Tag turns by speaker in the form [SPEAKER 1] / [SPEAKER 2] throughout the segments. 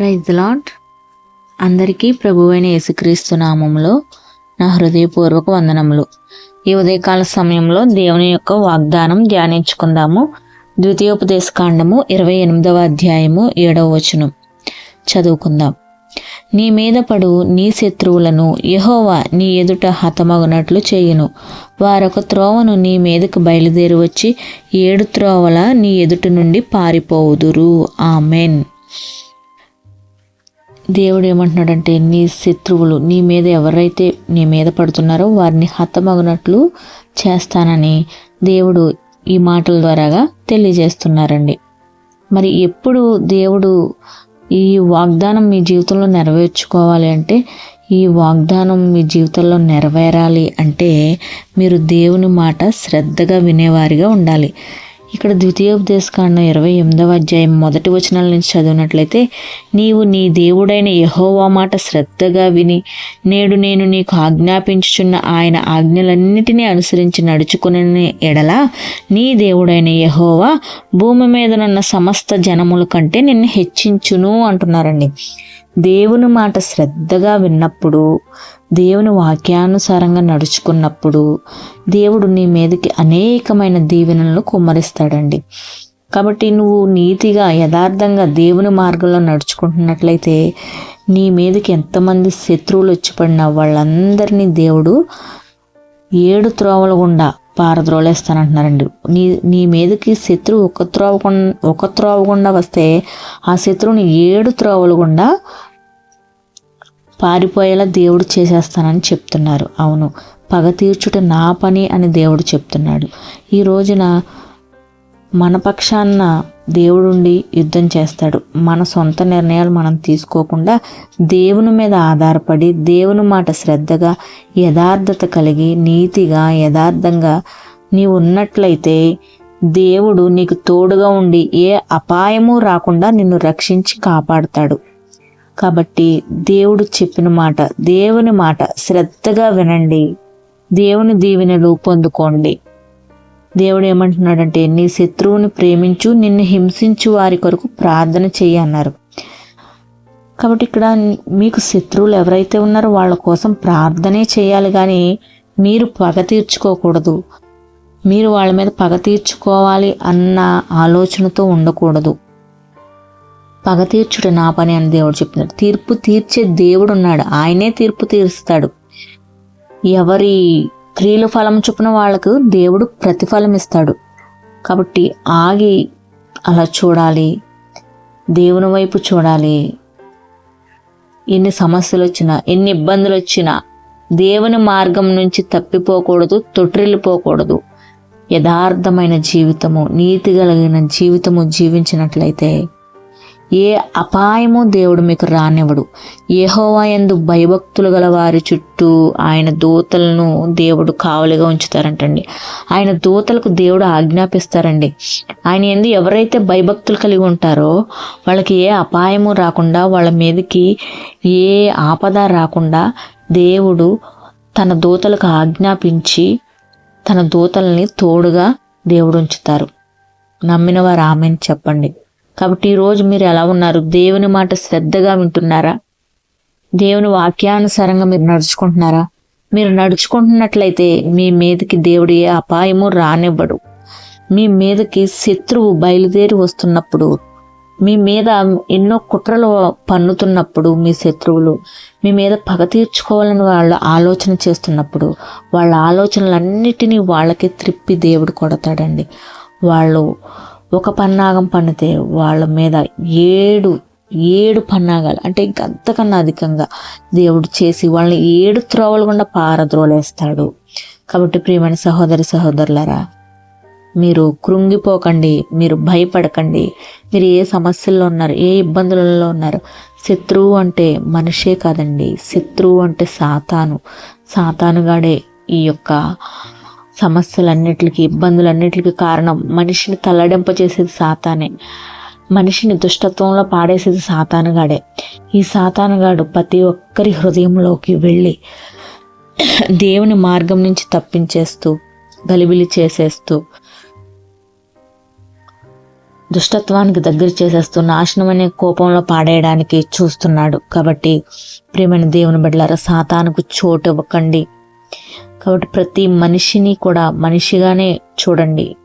[SPEAKER 1] Praise lot అందరికీ ప్రభువైన యేసుక్రీస్తు నామంలో నా హృదయపూర్వక వందనములు. ఈ ఉదయకాల సమయంలో దేవుని యొక్క వాగ్దానం ధ్యానించుకుందాము. ద్వితీయోపదేశ కాండము ఇరవై ఎనిమిదవ అధ్యాయము ఏడవ వచనం. చదువుకుందాం. నీ మీద పడు నీ శత్రువులను యహోవా నీ ఎదుట హతమగునట్లు చేయును. వారొక త్రోవను నీ మీదకు బయలుదేరి వచ్చి ఏడు త్రోవల నీ ఎదుట నుండి పారిపోవుదురు. ఆమెన్. దేవుడు ఏమంటున్నాడంటే నీ శత్రువులు నీ మీద ఎవరైతే నీ మీద పడుతున్నారో వారిని హతమగునట్లు చేస్తానని దేవుడు ఈ మాటల ద్వారాగా తెలియజేస్తున్నారండి. మరి ఎప్పుడు దేవుడు ఈ వాగ్దానం మీ జీవితంలో నెరవేర్చుకోవాలి అంటే ఈ వాగ్దానం మీ జీవితంలో నెరవేరాలి అంటే మీరు దేవుని మాట శ్రద్ధగా వినేవారిగా ఉండాలి. ఇక్కడ ద్వితీయోపదేశకాండం ఇరవై ఎనిమిదవ అధ్యాయం మొదటి వచనాల నుంచి చదివినట్లయితే నీవు నీ దేవుడైన యహోవా మాట శ్రద్ధగా విని నేడు నేను నీకు ఆజ్ఞాపించుచున్న ఆయన ఆజ్ఞలన్నిటినీ అనుసరించి నడుచుకుని ఎడల నీ దేవుడైన యహోవా భూమి మీదనున్న సమస్త జనముల కంటే నిన్ను హెచ్చించును అంటున్నారండి. దేవుని మాట శ్రద్ధగా విన్నప్పుడు దేవుని వాక్యానుసారంగా నడుచుకున్నప్పుడు దేవుడు నీ మీదకి అనేకమైన దీవెనలను కుమ్మరిస్తాడండి. కాబట్టి నువ్వు నీతిగా యథార్థంగా దేవుని మార్గంలో నడుచుకుంటున్నట్లయితే నీ మీదకి ఎంతమంది శత్రువులు వచ్చి పడినా వాళ్ళందరినీ దేవుడు ఏడు త్రోవల గుండా పారద్రోలేస్తానంటున్నారండి. నీ నీ మీదకి శత్రువు ఒక త్రోవ ఒక త్రోవ గుండా వస్తే ఆ శత్రువుని ఏడు త్రోవలు గుండా పారిపోయేలా దేవుడు చేసేస్తానని చెప్తున్నారు. అవును. పగ తీర్చుట నా పని అని దేవుడు చెప్తున్నాడు. ఈ రోజున మన పక్షాన్న దేవుడుండి యుద్ధం చేస్తాడు. మన సొంత నిర్ణయాలు మనం తీసుకోకుండా దేవుని మీద ఆధారపడి దేవుని మాట శ్రద్ధగా యథార్థత కలిగి నీతిగా యథార్థంగా నీవు ఉన్నట్లయితే దేవుడు నీకు తోడుగా ఉండి ఏ అపాయము రాకుండా నిన్ను రక్షించి కాపాడుతాడు. కాబట్టి దేవుడు చెప్పిన మాట దేవుని మాట శ్రద్ధగా వినండి. దేవుని దీవెనలు పొందుకోండి. దేవుడు ఏమంటున్నాడంటే నీ శత్రువుని ప్రేమించు నిన్ను హింసించు వారి కొరకు ప్రార్థన చెయ్యి అన్నారు. కాబట్టి ఇక్కడ మీకు శత్రువులు ఎవరైతే ఉన్నారో వాళ్ళ కోసం ప్రార్థనే చేయాలి. కానీ మీరు పగ తీర్చుకోకూడదు. మీరు వాళ్ళ మీద పగ తీర్చుకోవాలి అన్న ఆలోచనతో ఉండకూడదు. పగ తీర్చుడు నా పని అని దేవుడు చెప్తున్నాడు. తీర్పు తీర్చే దేవుడు ఉన్నాడు. ఆయనే తీర్పు తీరుస్తాడు. ఎవరి క్రియల ఫలం చొప్పున వాళ్ళకు దేవుడు ప్రతిఫలం ఇస్తాడు కాబట్టి ఆగి అలా చూడాలి దేవుని వైపు చూడాలి. ఎన్ని సమస్యలు వచ్చినా ఎన్ని ఇబ్బందులు వచ్చినా దేవుని మార్గం నుంచి తప్పిపోకూడదు తొట్రిల్లిపోకూడదు. యథార్థమైన జీవితము నీతి కలిగిన జీవితము జీవించినట్లయితే ఏ అపాయము దేవుడు మీకు రానివ్వడు. ఏహోవా ఎందు భయభక్తులు గల వారి చుట్టూ ఆయన దూతలను దేవుడు కావలిగా ఉంచుతారంటండి. ఆయన దూతలకు దేవుడు ఆజ్ఞాపిస్తారండి. ఆయన ఎందు ఎవరైతే భయభక్తులు కలిగి ఉంటారో వాళ్ళకి ఏ అపాయము రాకుండా వాళ్ళ మీదకి ఏ ఆపద రాకుండా దేవుడు తన దూతలకు ఆజ్ఞాపించి తన దూతల్ని తోడుగా దేవుడు ఉంచుతారు. నమ్మిన వారు ఆమెను చెప్పండి. కాబట్టి ఈరోజు మీరు ఎలా ఉన్నారు? దేవుని మాట శ్రద్ధగా వింటున్నారా? దేవుని వాక్యానుసారంగా మీరు నడుచుకుంటున్నారా? మీరు నడుచుకుంటున్నట్లయితే మీ మీదకి దేవుడు ఏ అపాయము రానివ్వడు. మీ మీదకి శత్రువు బయలుదేరి వస్తున్నప్పుడు మీ మీద ఎన్నో కుట్రలు పన్నుతున్నప్పుడు మీ శత్రువులు మీ మీద పగ తీర్చుకోవాలని వాళ్ళు ఆలోచన చేస్తున్నప్పుడు వాళ్ళ ఆలోచనలన్నిటినీ వాళ్ళకి త్రిప్పి దేవుడు కొడతాడండి. వాళ్ళు ఒక పన్నాగం పన్నితే వాళ్ళ మీద ఏడు ఏడు పన్నాగాలు. అంటే ఇంకంతకన్నా అధికంగా దేవుడు చేసి వాళ్ళని ఏడు త్రోవలు గుండా పారద్రోలేస్తాడు. కాబట్టి ప్రియమైన సహోదరి సహోదరులరా మీరు కృంగిపోకండి మీరు భయపడకండి. మీరు ఏ సమస్యల్లో ఉన్నారు ఏ ఇబ్బందులలో ఉన్నారు శత్రువు అంటే మనిషే కాదండి. శత్రువు అంటే సాతాను. సాతానుగాడే ఈ యొక్క సమస్యలన్నిటికీ ఇబ్బందులన్నిటికీ కారణం మనిషిని తల్లడింప చేసేది సాతానే. మనిషిని దుష్టత్వంలో పాడేసేది సాతానుగాడే. ఈ సాతానుగాడు ప్రతి ఒక్కరి హృదయంలోకి వెళ్ళి దేవుని మార్గం నుంచి తప్పించేస్తూ గలిబిలి చేసేస్తూ దుష్టత్వానికి దగ్గర చేసేస్తూ నాశనం అనే కోపంలో పాడేయడానికి చూస్తున్నాడు. కాబట్టి ప్రేమని దేవుని బిడ్డలారా సాతానుకు చోటు ఇవ్వకండి. కాబట్టి ప్రతి మనిషిని కూడా మనిషిగానే చూడండి.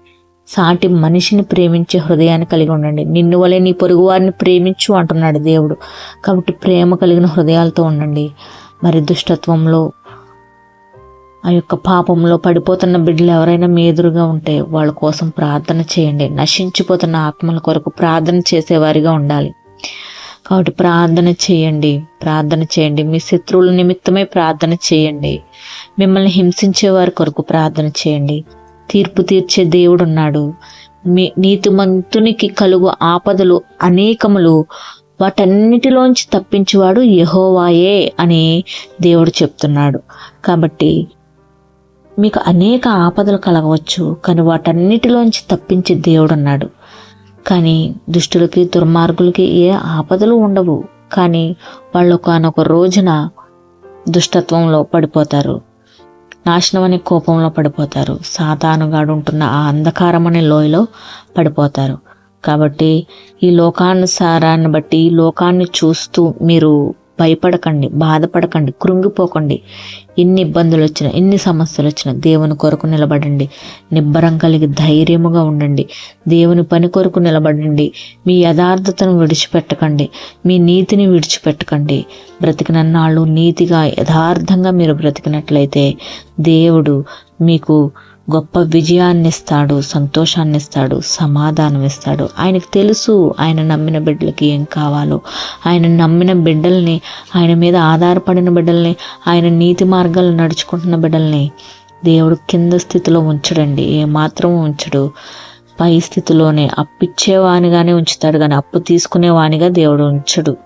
[SPEAKER 1] సాటి మనిషిని ప్రేమించే హృదయాన్ని కలిగి ఉండండి. నిన్ను వలె నీ పొరుగు వారిని ప్రేమించు అంటున్నాడు దేవుడు. కాబట్టి ప్రేమ కలిగిన హృదయాలతో ఉండండి. మరి దుష్టత్వంలో ఆ యొక్క పాపంలో పడిపోతున్న బిడ్డలు ఎవరైనా మీ ఎదురుగా ఉంటే వాళ్ళ కోసం ప్రార్థన చేయండి. నశించిపోతున్న ఆత్మల కొరకు ప్రార్థన చేసేవారిగా ఉండాలి. కాబట్టి ప్రార్థన చేయండి ప్రార్థన చేయండి. మీ శత్రువుల నిమిత్తమే ప్రార్థన చేయండి. మిమ్మల్ని హింసించే వారి కొరకు ప్రార్థన చేయండి. తీర్పు తీర్చే దేవుడు ఉన్నాడు. మీ నీతిమంతునికి కలుగు ఆపదలు అనేకములు వాటన్నిటిలోంచి తప్పించేవాడు యహోవాయే అని దేవుడు చెప్తున్నాడు. కాబట్టి మీకు అనేక ఆపదలు కలగవచ్చు కానీ వాటన్నిటిలోంచి తప్పించే దేవుడు అన్నాడు కానీ దుష్టులకి దుర్మార్గులకి ఏ ఆపదలు ఉండవు. కానీ వాళ్ళు ఒకనొక రోజున దుష్టత్వంలో పడిపోతారు. నాశనం అనే కోపంలో పడిపోతారు. సాతానుగాడు ఉంటున్న ఆ అంధకారం అనే లోయలో పడిపోతారు. కాబట్టి ఈ లోకానుసారాన్ని బట్టి ఈ లోకాన్ని చూస్తూ మీరు భయపడకండి బాధపడకండి కృంగిపోకండి. ఎన్ని ఇబ్బందులు వచ్చినా ఎన్ని సమస్యలు వచ్చినా దేవుని కొరకు నిలబడండి. నిబ్బరం కలిగి ధైర్యముగా ఉండండి. దేవుని పని కొరకు నిలబడండి. మీ యథార్థతను విడిచిపెట్టకండి. మీ నీతిని విడిచిపెట్టకండి. బ్రతికినన్నాళ్ళు నీతిగా యథార్థంగా మీరు బ్రతికినట్లయితే దేవుడు మీకు గొప్ప విజయాన్ని ఇస్తాడు సంతోషాన్ని ఇస్తాడు సమాధానం ఇస్తాడు ఆయనకు తెలుసు ఆయన నమ్మిన బిడ్డలకి ఏం కావాలో. ఆయన నమ్మిన బిడ్డల్ని ఆయన మీద ఆధారపడిన బిడ్డల్ని ఆయన నీతి మార్గాలు నడుచుకుంటున్న బిడ్డల్ని దేవుడు కింద స్థితిలో ఉంచడండి. ఏమాత్రం ఉంచడు. పై స్థితిలోనే అప్పిచ్చేవానిగానే ఉంచుతాడు కానీ అప్పు తీసుకునేవానిగా దేవుడు ఉంచడు.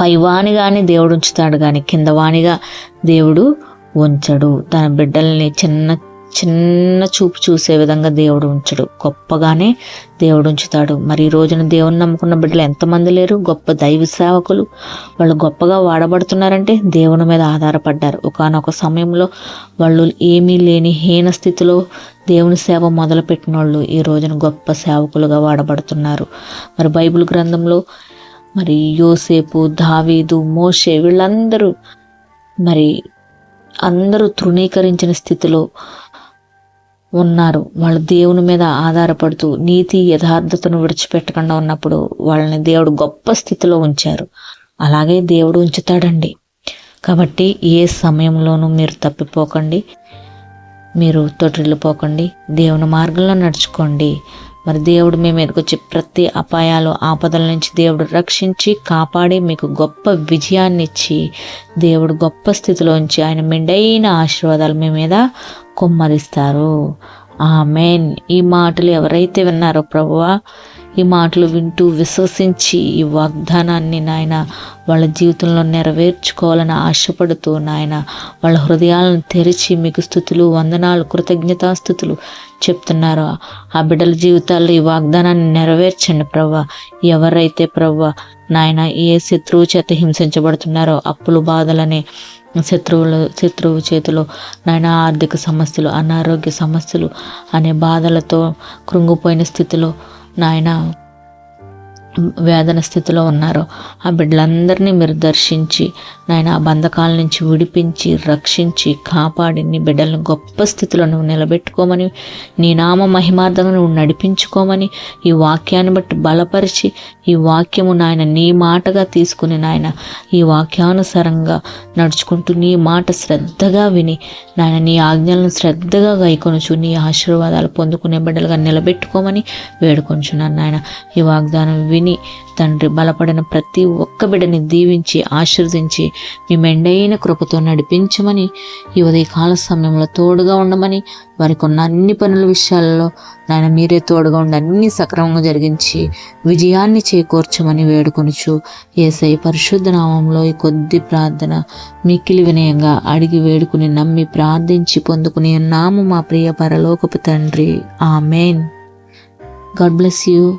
[SPEAKER 1] పైవానిగానే దేవుడు ఉంచుతాడు కానీ కింద వాణిగా దేవుడు ఉంచడు. తన బిడ్డల్ని చిన్న చిన్న చూపు చూసే విధంగా దేవుడు ఉంచడు. గొప్పగానే దేవుడు ఉంచుతాడు. మరి ఈ రోజున దేవుని నమ్ముకున్న బిడ్డలు ఎంతమంది లేరు? గొప్ప దైవ సేవకులు. వాళ్ళు గొప్పగా వాడబడుతున్నారంటే దేవుని మీద ఆధారపడ్డారు. ఒకనొక సమయంలో వాళ్ళు ఏమీ లేని హీన స్థితిలో దేవుని సేవ మొదలుపెట్టిన వాళ్ళు ఈ రోజున గొప్ప సేవకులుగా వాడబడుతున్నారు. మరి బైబిల్ గ్రంథంలో మరి యోసేపు దావీదు మోషే వీళ్ళందరూ మరి అందరూ తృణీకరించిన స్థితిలో ఉన్నారు. వాళ్ళు దేవుని మీద ఆధారపడుతూ నీతి యథార్థతను విడిచిపెట్టకుండా ఉన్నప్పుడు వాళ్ళని దేవుడు గొప్ప స్థితిలో ఉంచారు. అలాగే దేవుడు ఉంచుతాడండి. కాబట్టి ఏ సమయంలోనూ మీరు తప్పిపోకండి. మీరు తొట్టిల్లిపోకండి దేవుని మార్గంలో నడుచుకోండి. మరి దేవుడు మీ మీదకి వచ్చి ప్రతి అపాయాలు ఆపదల నుంచి దేవుడు రక్షించి కాపాడి మీకు గొప్ప విజయాన్ని ఇచ్చి దేవుడు గొప్ప స్థితిలోంచి ఆయన మెండైన ఆశీర్వాదాలు మీ మీద కుమ్మరిస్తారు. ఆ మెయిన్ ఈ మాటలు ఎవరైతే విన్నారో ప్రభువా ఈ మాటలు వింటూ విశ్వసించి ఈ వాగ్దానాన్ని నాయన వాళ్ళ జీవితంలో నెరవేర్చుకోవాలని ఆశపడుతూ నాయన వాళ్ళ హృదయాలను తెరిచి మీకు స్థుతులు వందనాలు కృతజ్ఞతాస్థుతులు చెప్తున్నారు. ఆ బిడ్డల జీవితాల్లో ఈ వాగ్దానాన్ని నెరవేర్చండి ప్రవ్వ. ఎవరైతే ప్రవ్వ నాయన ఏ శత్రువు చేత హింసించబడుతున్నారో అప్పులు బాధలనే శత్రువులు శత్రువు చేతిలో నాయన ఆర్థిక సమస్యలు అనారోగ్య సమస్యలు అనే బాధలతో కృంగిపోయిన స్థితిలో నాయన వేదన స్థితిలో ఉన్నారో. ఆ బిడ్డలందరినీ మీరు దర్శించి నాయన ఆ బంధకాల నుంచి విడిపించి రక్షించి కాపాడి నీ బిడ్డలను గొప్ప స్థితిలో నువ్వు నిలబెట్టుకోమని నీ నామ మహిమార్థంగా నువ్వు నడిపించుకోమని ఈ వాక్యాన్ని బట్టి బలపరిచి ఈ వాక్యము నాయన నీ మాటగా తీసుకుని నాయన ఈ వాక్యానుసారంగా నడుచుకుంటూ నీ మాట శ్రద్ధగా విని నాయన నీ ఆజ్ఞలను శ్రద్ధగా గైకొనుచు నీ ఆశీర్వాదాలు పొందుకునే బిడ్డలుగా నిలబెట్టుకోమని వేడుకొంచున్నాను నాయన. ఈ వాగ్దానం విని విని తండ్రి బలపడిన ప్రతి ఒక్క బిడ్డని దీవించి ఆశీర్వదించి మీ మెండైన కృపతో నడిపించమని ఈ ఉదయకాల సమయంలో తోడుగా ఉండమని వారికి ఉన్న అన్ని పనుల విషయాల్లో నాయన మీరే తోడుగా ఉండి అన్ని సక్రమంగా జరిగించి విజయాన్ని చేకూర్చమని వేడుకొనుచు ఏసై పరిశుద్ధ నామంలో ఈ కొద్ది ప్రార్థన మిక్కిలి వినయంగా అడిగి వేడుకుని నమ్మి ప్రార్థించి పొందుకునే నాము మా ప్రియ పరలోకపు తండ్రి. ఆ గాడ్ బ్లెస్ యూ.